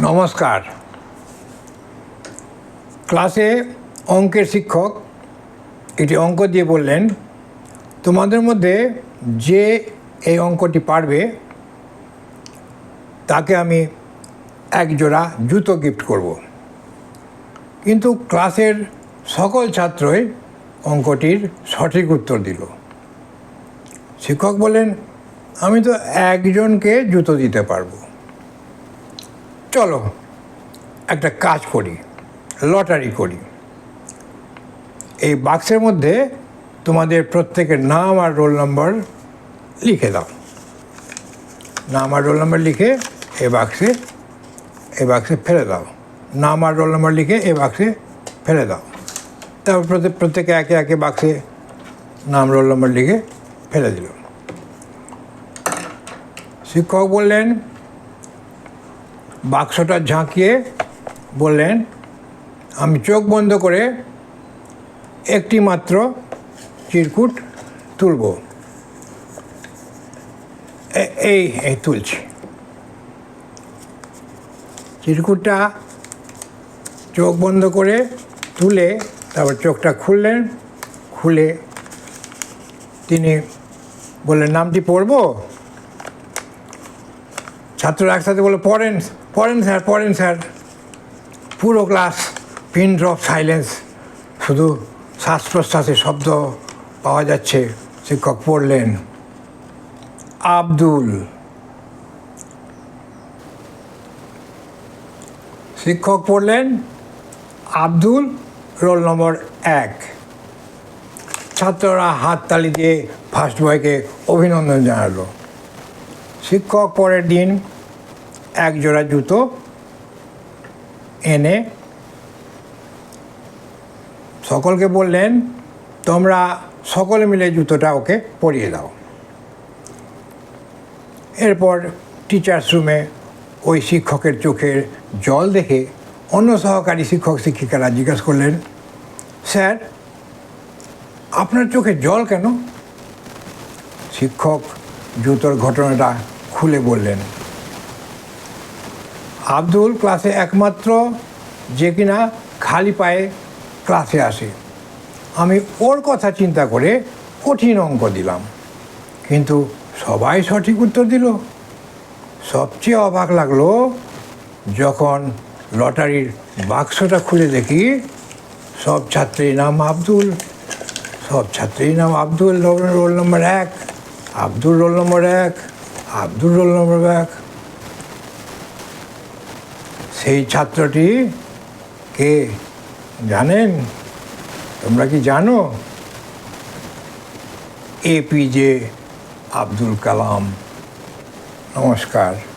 নমস্কার। ক্লাসে অঙ্কের শিক্ষক এটি অঙ্ক দিয়ে বললেন, তোমাদের মধ্যে যে এই অঙ্কটি পারবে, তাকে আমি এক জোড়া জুতো গিফট করব। কিন্তু ক্লাসের সকল ছাত্রই অঙ্কটির সঠিক উত্তর দিল। শিক্ষক বললেন, আমি তো একজনকে জুতো দিতে পারব। চলো, একটা কাজ করি, লটারি করি। এই বাক্সের মধ্যে তোমাদের প্রত্যেকের নাম আর রোল নম্বর লিখে দাও। নাম আর রোল নম্বর লিখে এ বাক্সে এ বাক্সে ফেলে দাও। নাম আর রোল নম্বর লিখে এ বাক্সে ফেলে দাও। তারপর প্রত্যেক একে একে বাক্সে নাম, রোল নম্বর লিখে ফেলে দিল। শিক্ষক বললেন বাক্সটা ঝাঁকিয়ে বললেন, আমি চোখ বন্ধ করে একটি মাত্র চিরকুট তুলব। এই এই তুলছি। চিরকুটটা চোখ বন্ধ করে তুলে তারপর চোখটা খুললেন। খুলে তিনি বললেন, নামটি পড়ব? ছাত্ররা একসাথে বলে, পড়েন পড়েন স্যার পড়েন স্যার। পুরো ক্লাস পিন ড্রপ সাইলেন্স। শুধু শ্বাস প্রশ্বাসের শব্দ পাওয়া যাচ্ছে, শিক্ষক পড়লেন। আব্দুল। শিক্ষক পড়লেন আব্দুল, রোল নম্বর এক। ছাত্ররা হাততালি দিয়ে ফার্স্ট বয়কে অভিনন্দন জানালো। শিক্ষক পরের দিন এক জোড়া জুতো এনে সকলকে বললেন, তোমরা সকলে মিলে জুতোটা ওকে পরিয়ে দাও। এরপর টিচার্স রুমে ওই শিক্ষকের চোখের জল দেখে অন্য সহকারী শিক্ষক, শিক্ষিকারা জিজ্ঞাসা করলেন, স্যার, আপনার চোখে জল কেন? শিক্ষক জুতোর ঘটনাটা খুলে বললেন আব্দুল ক্লাসে একমাত্র যে কিনা খালি পায়ে ক্লাসে আসে। আমি ওর কথা চিন্তা করে কঠিন অঙ্ক দিলাম। কিন্তু সবাই সঠিক উত্তর দিল। সবচেয়ে অবাক লাগল যখন লটারির বাক্সটা খুলে দেখি, সব ছাত্রীর নাম আব্দুল, সব ছাত্রীর নাম আব্দুল, রোল- নম্বর এক, আব্দুল রোল নম্বর এক, আব্দুল রোল নম্বর এক। সেই ছাত্রটি কে? জানেন? তোমরা কি জানো? এপিজে আব্দুল কালাম। নমস্কার।